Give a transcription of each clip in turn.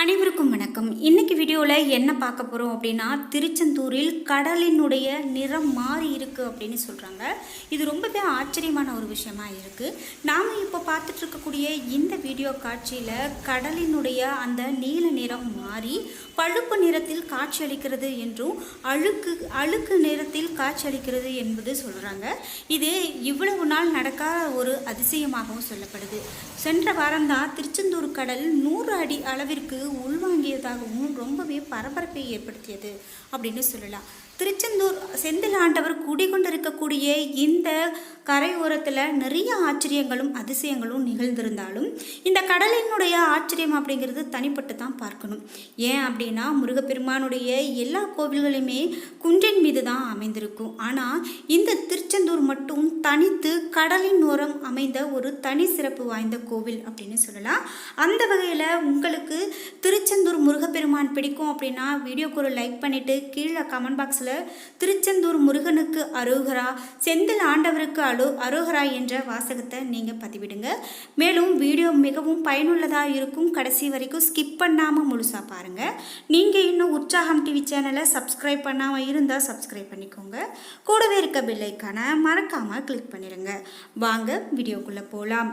அனைவருக்கும் வணக்கம். இன்னைக்கு வீடியோவில் என்ன பார்க்க போகிறோம் அப்படின்னா திருச்செந்தூரில் கடலினுடைய நிறம் மாறி இருக்குது அப்படின்னு சொல்கிறாங்க இது ரொம்பவே ஆச்சரியமான ஒரு விஷயமா இருக்குது நாம் இப்போ பார்த்துட்ருக்கக்கூடிய இந்த வீடியோ காட்சியில் கடலினுடைய அந்த நீல நிறம் மாறி பழுப்பு நிறத்தில் காட்சியளிக்கிறது என்றும் அழுக்கு அழுக்கு நிறத்தில் காட்சியளிக்கிறது என்பது சொல்கிறாங்க இது இவ்வளவு நாள் நடக்காத ஒரு அதிசயமாகவும் சொல்லப்படுது. சென்ற வாரம்தான் திருச்செந்தூர் கடல் நூறு அடி அளவிற்கு உள்வாங்கியதாகவும் ரொம்பவே பரபரப்பை ஏற்படுத்தியது அப்படின்னு சொல்லலாம். திருச்செந்தூர் செந்தில் ஆண்டவர் குடிகொண்டிருக்கக்கூடிய இந்த கரையோரத்தில் நிறைய ஆச்சரியங்களும் அதிசயங்களும் நிகழ்ந்திருந்தாலும் இந்த கடலினுடைய ஆச்சரியம் அப்படிங்கிறது தனிப்பட்டு தான் பார்க்கணும். ஏன் அப்படின்னா முருகப்பெருமானுடைய எல்லா கோவில்களுமே குன்றின் மீது தான் அமைந்திருக்கும். ஆனால் இந்த திருச்செந்தூர் மட்டும் தனித்து கடலின் ஓரம் அமைந்த ஒரு தனி சிறப்பு வாய்ந்த கோவில் அப்படின்னு சொல்லலாம். அந்த வகையில் உங்களுக்கு திருச்செந்தூர் முருகப்பெருமான் பிடிக்கும் அப்படின்னா வீடியோக்கு ஒரு லைக் பண்ணிவிட்டு கீழே கமெண்ட் பாக்ஸில் திருச்செந்தூர் முருகனுக்கு அருகரா செந்தில் ஆண்டவருக்கு அரு அருகரா என்ற வாசகத்தை நீங்கள் பதிவிடுங்க. மேலும் வீடியோ மிகவும் பயனுள்ளதாக இருக்கும். கடைசி வரைக்கும் ஸ்கிப் பண்ணாமல் முழுசாக பாருங்கள் நீங்கள் இன்னும் உற்சாகம் டிவி சேனலை சப்ஸ்கிரைப் பண்ணாமல் இருந்தால் சப்ஸ்கிரைப் பண்ணிக்கோங்க. கூடவே இருக்க பில்லைக்கான மறக்காமல் கிளிக் பண்ணிடுங்க வாங்க வீடியோக்குள்ளே போகலாம்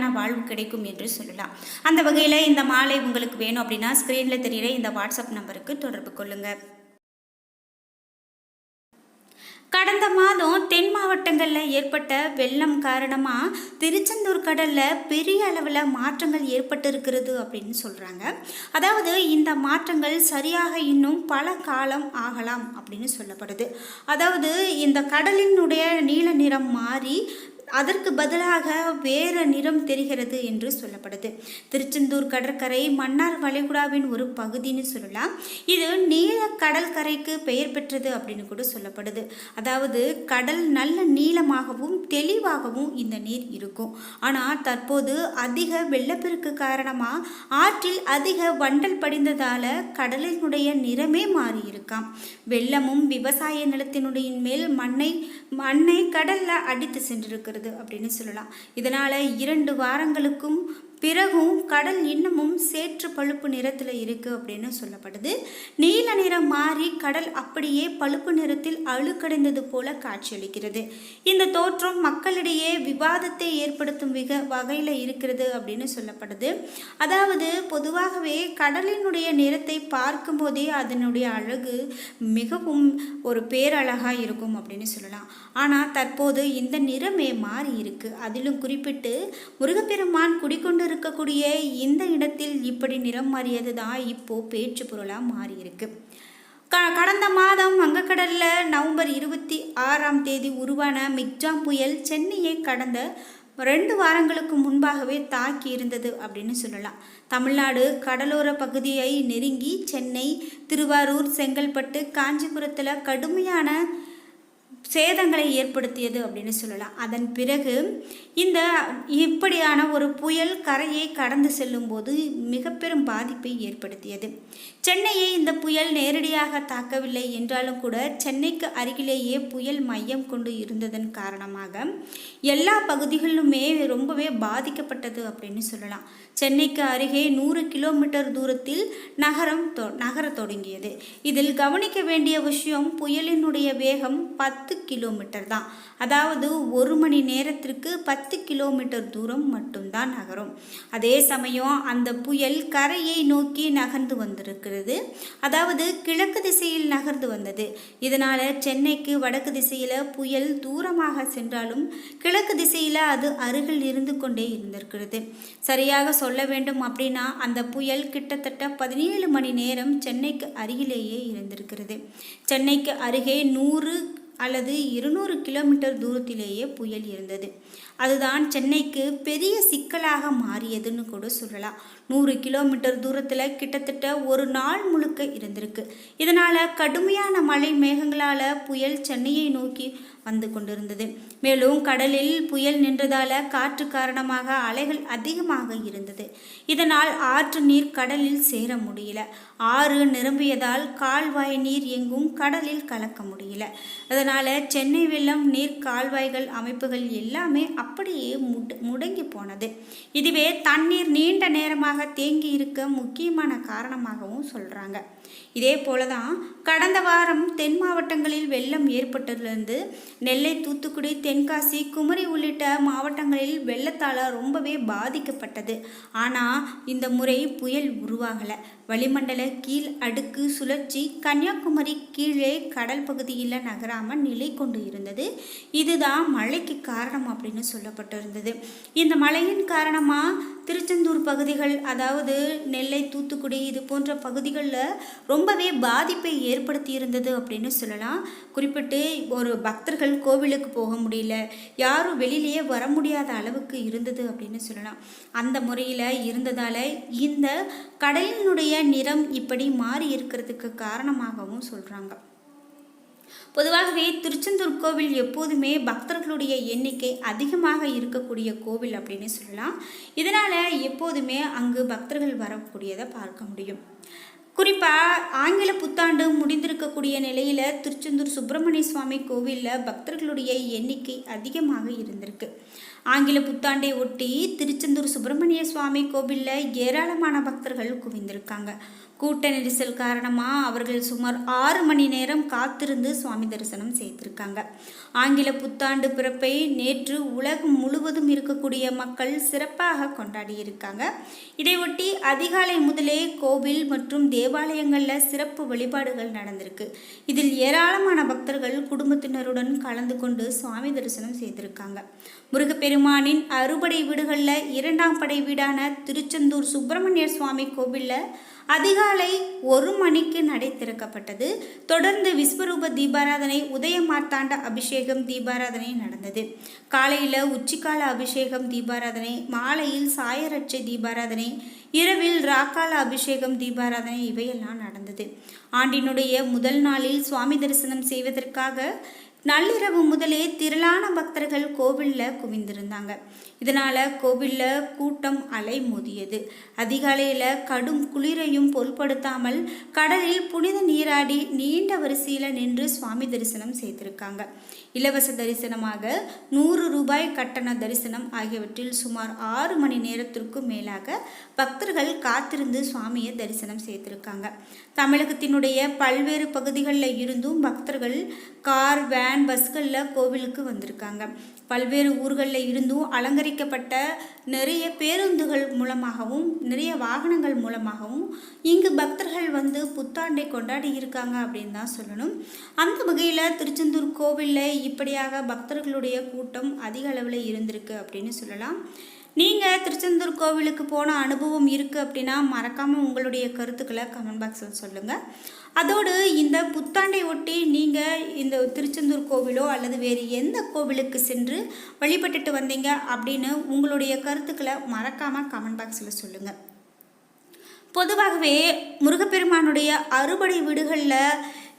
வாழ்வு கிடைக்கும் என்று சொல்லலாம். அந்த வகையில் இந்த மாலை உங்களுக்கு வேணும் அப்படின்னா ஸ்க்ரீனில் தெரிகிற இந்த வாட்ஸ்அப் நம்பருக்கு தொடர்பு கொள்ளுங்கள் கடந்த மாதம் தென் மாவட்டங்களில் ஏற்பட்ட வெள்ளம் காரணமாக திருச்செந்தூர் கடலில் பெரிய அளவில் மாற்றங்கள் ஏற்பட்டிருக்கிறது அப்படின்னு சொல்கிறாங்க அதாவது இந்த மாற்றங்கள் சரியாக இன்னும் பல காலம் ஆகலாம் அப்படின்னு சொல்லப்படுது. அதாவது இந்த கடலினுடைய நீல நிறம் மாறி அதற்கு பதிலாக வேறு நிறம் தெரிகிறது என்று சொல்லப்படுது. திருச்செந்தூர் கடற்கரை மன்னார் வளைகுடாவின் ஒரு பகுதின்னு சொல்லலாம். இது நீல கடற்கரைக்கு பெயர் பெற்றது அப்படின்னு கூட சொல்லப்படுது. அதாவது கடல் நல்ல நீளமாகவும் தெளிவாகவும் இந்த நீர் இருக்கும். ஆனால் தற்போது அதிக வெள்ளப்பெருக்கு காரணமாக ஆற்றில் அதிக வண்டல் படிந்ததால் கடலினுடைய நிறமே மாறி இருக்காம் வெள்ளமும் விவசாய நிலத்தினுடைய மேல் மண்ணை மண்ணை கடலில் அடித்து சென்றிருக்கிறது. அப்படின்னு சொல்லலாம். இதனால் இரண்டு வாரங்களுக்கும் பிறகும் கடல் இன்னமும் சேற்று பழுப்பு நிறத்தில் இருக்குது அப்படின்னு சொல்லப்படுது. நீல நிறம் மாறி கடல் அப்படியே பழுப்பு நிறத்தில் அழுக்கடைந்தது போல காட்சியளிக்கிறது. இந்த தோற்றம் மக்களிடையே விவாதத்தை ஏற்படுத்தும் மிக வகையில் இருக்கிறது அப்படின்னு சொல்லப்படுது. அதாவது பொதுவாகவே கடலினுடைய நிறத்தை பார்க்கும்போதே அதனுடைய அழகு மிகவும் ஒரு பேரழகாக இருக்கும் அப்படின்னு சொல்லலாம். ஆனால் தற்போது இந்த நிறமே மாறி இருக்கு. அதிலும் குறிப்பிட்டு முருகப்பெருமான் குடிக்கொண்டு இருக்கக்கூடிய இந்த இடத்தில் இப்படி நிறம் மாறியது தான் இப்போ பேச்சு பொருளாக மாறியிருக்கு. க கடந்த மாதம் வங்கக்கடலில் நவம்பர் இருபத்தி ஆறாம் தேதி உருவான மிக்ஜாம் புயல் சென்னையை கடந்த ரெண்டு வாரங்களுக்கு முன்பாகவே தாக்கி இருந்தது அப்படின்னு சொல்லலாம். தமிழ்நாடு கடலோர பகுதியை நெருங்கி சென்னை திருவாரூர் செங்கல்பட்டு காஞ்சிபுரத்தில் கடுமையான சேதங்களை ஏற்படுத்தியது அப்படின்னு சொல்லலாம். அதன் பிறகு இந்த இப்படியான ஒரு புயல் கரையை கடந்து செல்லும்போது மிக பெரும் பாதிப்பை ஏற்படுத்தியது. சென்னையை இந்த புயல் நேரடியாக தாக்கவில்லை என்றாலும் கூட சென்னைக்கு அருகிலேயே புயல் மையம் கொண்டு இருந்ததன் காரணமாக எல்லா பகுதிகளிலுமே ரொம்பவே பாதிக்கப்பட்டது அப்படின்னு சொல்லலாம். சென்னைக்கு அருகே நூறு கிலோமீட்டர் தூரத்தில் நகரம் தொ நகர தொடங்கியது. இதில் கவனிக்க வேண்டிய விஷயம் புயலினுடைய வேகம் பத்து பத்து கிலோமீட்டர் தான். அதாவது ஒரு மணி நேரத்திற்கு பத்து கிலோமீட்டர் தூரம் மட்டும்தான் நகரும். அதே சமயம் அந்த புயல் கரையை நோக்கி நகர்ந்து வந்திருக்கிறது. அதாவது கிழக்கு திசையில் நகர்ந்து வந்தது. இதனால் சென்னைக்கு வடக்கு திசையில் புயல் தூரமாக சென்றாலும் கிழக்கு திசையில் அது அருகில் இருந்து கொண்டே இருந்திருக்கிறது. சரியாக சொல்ல வேண்டும் அப்படின்னா அந்த புயல் கிட்டத்தட்ட பதினேழு மணி நேரம் சென்னைக்கு அருகிலேயே இருந்திருக்கிறது. சென்னைக்கு அருகே நூறு அல்லது இருநூறு கிலோமீட்டர் தூரத்திலேயே புயல் இருந்தது. அதுதான் சென்னைக்கு பெரிய சிக்கலாக மாறியதுன்னு கூட சொல்லலாம். நூறு கிலோமீட்டர் தூரத்தில் கிட்டத்தட்ட ஒரு நாள் முழுக்க இருந்திருக்கு. இதனால் கடுமையான மழை மேகங்களால் புயல் சென்னையை நோக்கி வந்து கொண்டிருந்தது. மேலும் கடலில் புயல் நின்றதால காற்று காரணமாக அலைகள் அதிகமாக இருந்தது. இதனால் ஆற்று நீர் கடலில் சேர முடியல. ஆறு நிரம்பியதால் கால்வாய் நீர் எங்கும் கடலில் கலக்க முடியல. அதனால் சென்னை வெள்ளம் நீர் கால்வாய்கள் அமைப்புகள் எல்லாமே அப் அப்படியே முட முடங்கி போனது. இதுவே தண்ணீர் நீண்ட நேரமாக தேங்கி இருக்க முக்கியமான காரணமாகவும் சொல்கிறாங்க இதே போல தான் கடந்த வாரம் தென் மாவட்டங்களில் வெள்ளம் ஏற்பட்டதுலேருந்து நெல்லை தூத்துக்குடி தென்காசி குமரி உள்ளிட்ட மாவட்டங்களில் வெள்ளத்தால் ரொம்பவே பாதிக்கப்பட்டது. ஆனால் இந்த முறை புயல் உருவாகலை. வளிமண்டல கீழ் அடுக்கு சுழற்சி கன்னியாகுமரி கீழே கடல் பகுதியில் நகராமல் நிலை கொண்டு இருந்தது. இதுதான் மழைக்கு காரணம் அப்படின்னு சொல்லப்பட்டிருந்தது. இந்த மழையின் காரணமாக திருச்செந்தூர் பகுதிகள் அதாவது நெல்லை தூத்துக்குடி இது போன்ற பகுதிகளில் ரொம்பவே பாதிப்பை ஏற்படுத்தி இருந்தது அப்படின்னு சொல்லலாம். குறிப்பிட்டு ஒரு பக்தர்கள் கோவிலுக்கு போக முடியல யாரும் வெளியிலேயே வர முடியாத அளவுக்கு இருந்தது அப்படின்னு சொல்லலாம். அந்த முறையில் இருந்ததால் இந்த கடலினுடைய நிறம் இப்படி மாறி இருக்கிறதுக்கு காரணமாகவும் சொல்கிறாங்க பொதுவாகவே திருச்செந்தூர் கோவில் எப்போதுமே பக்தர்களுடைய எண்ணிக்கை அதிகமாக இருக்கக்கூடிய கோவில் அப்படின்னு சொல்லலாம். இதனால் எப்போதுமே அங்கு பக்தர்கள் வரக்கூடியதை பார்க்க முடியும். குறிப்பாக ஆங்கில புத்தாண்டு முடிந்திருக்கக்கூடிய நிலையில் திருச்செந்தூர் சுப்பிரமணிய சுவாமி கோவிலில் பக்தர்களுடைய எண்ணிக்கை அதிகமாக இருந்திருக்கு. ஆங்கில புத்தாண்டை ஒட்டி திருச்செந்தூர் சுப்பிரமணிய சுவாமி கோவிலில் ஏராளமான பக்தர்கள் குவிந்திருக்காங்க. கூட்ட நெரிசல் காரணமாக அவர்கள் சுமார் ஆறு மணி நேரம் காத்திருந்து சுவாமி தரிசனம் செய்திருக்காங்க. ஆங்கில புத்தாண்டு பிறப்பை நேற்று உலகம் முழுவதும் இருக்கக்கூடிய மக்கள் சிறப்பாக கொண்டாடி இருக்காங்க இதையொட்டி அதிகாலை முதலே கோவில் மற்றும் தேவாலயங்களில் சிறப்பு வழிபாடுகள் நடந்திருக்கு. இதில் ஏராளமான பக்தர்கள் குடும்பத்தினருடன் கலந்து கொண்டு சுவாமி தரிசனம் செய்திருக்காங்க. முருகப்பெருமானின் அறுபடை வீடுகளில் இரண்டாம் படை வீடான திருச்செந்தூர் சுப்பிரமணியர் சுவாமி கோவிலில் அதிகாலை ஒரு மணிக்கு நடை திறக்கப்பட்டது தொடர்ந்து விஸ்வரூப தீபாராதனை உதய மார்த்தாண்ட அபிஷேகம் தீபாராதனை நடந்தது. காலையில் உச்சிக்கால அபிஷேகம் தீபாராதனை மாலையில் சாயரட்சை தீபாராதனை இரவில் ராக்கால அபிஷேகம் தீபாராதனை இவையெல்லாம் நடந்தது. ஆண்டினுடைய முதல் நாளில் சுவாமி தரிசனம் செய்வதற்காக நள்ளிரவு முதலே திரளான பக்தர்கள் கோவிலில் குவிந்திருந்தாங்க. இதனால் கோவிலில் கூட்டம் அலை மோதியது. அதிகாலையில் கடும் குளிரையும் பொருட்படுத்தாமல் கடலில் புனித நீராடி நீண்ட வரிசையில் நின்று சுவாமி தரிசனம் செய்திருக்காங்க. இலவச தரிசனமாக நூறு ரூபாய் கட்டண தரிசனம் ஆகியவற்றில் சுமார் ஆறு மணி நேரத்திற்கும் மேலாக பக்தர்கள் காத்திருந்து சுவாமியை தரிசனம் செய்திருக்காங்க. தமிழகத்தினுடைய பல்வேறு பகுதிகளில் இருந்தும் பக்தர்கள் கார் வேன் பஸ்களில் கோவிலுக்கு வந்திருக்காங்க. பல்வேறு ஊர்களில் இருந்தும் அலங்கரிக்கப்பட்ட நிறைய பேருந்துகள் மூலமாகவும் நிறைய வாகனங்கள் மூலமாகவும் இங்கு பக்தர்கள் வந்து புத்தாண்டை கொண்டாடி இருக்காங்க அப்படின்னு தான் சொல்லணும். அந்த வகையில் திருச்செந்தூர் கோவிலில் இப்படியாக பக்தர்களுடைய கூட்டம் அதிக அளவில் இருந்திருக்கு அப்படின்னு சொல்லலாம். நீங்கள் திருச்செந்தூர் கோவிலுக்கு போன அனுபவம் இருக்குது அப்படின்னா மறக்காமல் உங்களுடைய கருத்துக்களை கமெண்ட் பாக்ஸில் சொல்லுங்கள் அதோடு இந்த புத்தாண்டை ஒட்டி நீங்கள் இந்த திருச்செந்தூர் கோவிலோ அல்லது வேறு எந்த கோவிலுக்கு சென்று வழிபட்டுட்டு வந்தீங்க அப்படின்னு உங்களுடைய கருத்துக்களை மறக்காமல் கமெண்ட் பாக்ஸில் சொல்லுங்கள் பொதுவாகவே முருகப்பெருமானுடைய அறுபடை வீடுகளில்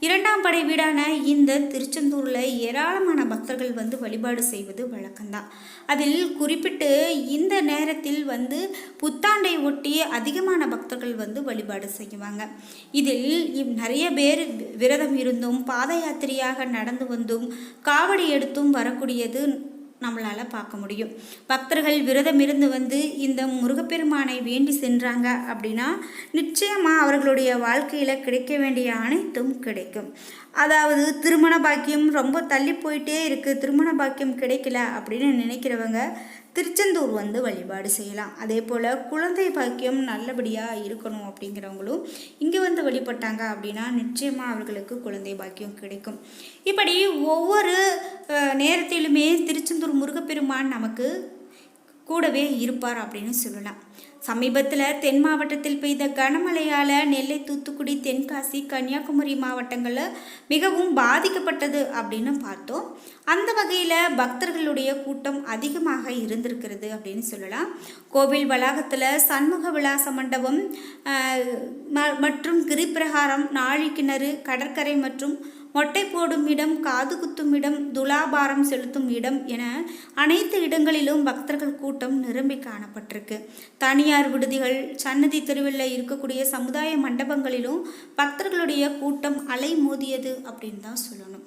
இரண்டாம் படை வீடான இந்த திருச்செந்தூரில் ஏராளமான பக்தர்கள் வந்து வழிபாடு செய்வது வழக்கம்தான். அதில் குறிப்பிட்டு இந்த நேரத்தில் வந்து புத்தாண்டை ஒட்டி அதிகமான பக்தர்கள் வந்து வழிபாடு செய்வாங்க. இதில் நிறைய பேர் விரதம் இருந்தும் பாத யாத்திரையாக நடந்து வந்தும் காவடி எடுத்தும் வரக்கூடியது நம்மளால் பார்க்க முடியும். பக்தர்கள் விரதம் இருந்து வந்து இந்த முருகப்பெருமானை வேண்டி சென்றாங்க அப்படின்னா நிச்சயமாக அவர்களுடைய வாழ்க்கையில் கிடைக்க வேண்டிய அனைத்தும் கிடைக்கும். அதாவது திருமண பாக்கியம் ரொம்ப தள்ளி போயிட்டே இருக்குது திருமண பாக்கியம் கிடைக்கல அப்படின்னு நினைக்கிறவங்க திருச்செந்தூர் வந்து வழிபாடு செய்யலாம். அதே போல் குழந்தை பாக்கியம் நல்லபடியாக இருக்கணும் அப்படிங்கிறவங்களும் இங்கே வந்து வழிபட்டாங்க அப்படின்னா நிச்சயமாக அவர்களுக்கு குழந்தை பாக்கியம் கிடைக்கும். இப்படி ஒவ்வொரு நேரத்திலுமே திருச்செந்தூர் முருகப்பெருமான் நமக்கு கூடவே இருப்பார் அப்படின்னு சொல்லலாம். சமீபத்தில் தென் மாவட்டத்தில் பெய்த கனமழையால் நெல்லை தூத்துக்குடி தென்காசி கன்னியாகுமரி மாவட்டங்களில் மிகவும் பாதிக்கப்பட்டது அப்படின்னு பார்த்தோம். அந்த வகையில் பக்தர்களுடைய கூட்டம் அதிகமாக இருந்திருக்கிறது அப்படின்னு சொல்லலாம். கோவில் வளாகத்தில் சண்முக விலாச மண்டபம் ம- மற்றும் கிரிப்பிரகாரம் நாழிக்கிணறு கடற்கரை மற்றும் மொட்டை போடும் இடம் காது குத்தும் இடம் துலாபாரம் செலுத்தும் இடம் என அனைத்து இடங்களிலும் பக்தர்கள் கூட்டம் நிரம்பி காணப்பட்டிருக்கு. தனியார் விடுதிகள் சன்னதி தெருவில் இருக்கக்கூடிய சமுதாய மண்டபங்களிலும் பக்தர்களுடைய கூட்டம் அலை மோதியது அப்படின்னு தான் சொல்லணும்.